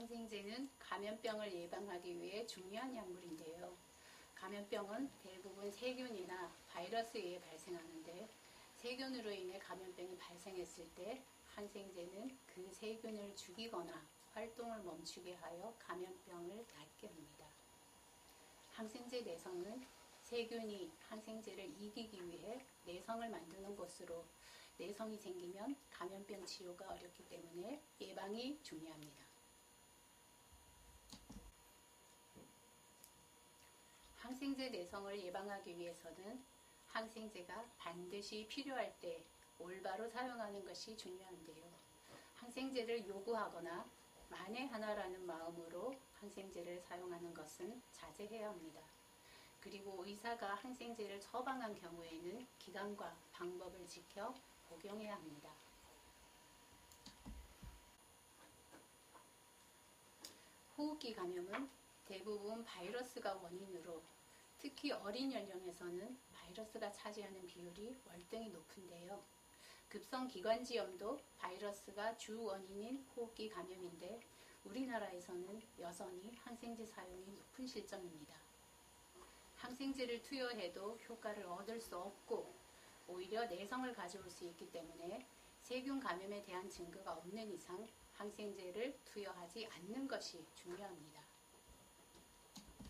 항생제는 감염병을 예방하기 위해 중요한 약물인데요. 감염병은 대부분 세균이나 바이러스에 의해 발생하는데 세균으로 인해 감염병이 발생했을 때 항생제는 그 세균을 죽이거나 활동을 멈추게 하여 감염병을 낫게 합니다. 항생제 내성은 세균이 항생제를 이기기 위해 내성을 만드는 것으로 내성이 생기면 감염병 치료가 어렵기 때문에 예방이 중요합니다. 항생제 내성을 예방하기 위해서는 항생제가 반드시 필요할 때 올바로 사용하는 것이 중요한데요. 항생제를 요구하거나 만에 하나라는 마음으로 항생제를 사용하는 것은 자제해야 합니다. 그리고 의사가 항생제를 처방한 경우에는 기간과 방법을 지켜 복용해야 합니다. 호흡기 감염은 대부분 바이러스가 원인으로 특히 어린 연령에서는 바이러스가 차지하는 비율이 월등히 높은데요. 급성 기관지염도 바이러스가 주 원인인 호흡기 감염인데 우리나라에서는 여전히 항생제 사용이 높은 실정입니다. 항생제를 투여해도 효과를 얻을 수 없고 오히려 내성을 가져올 수 있기 때문에 세균 감염에 대한 증거가 없는 이상 항생제를 투여하지 않는 것이 중요합니다.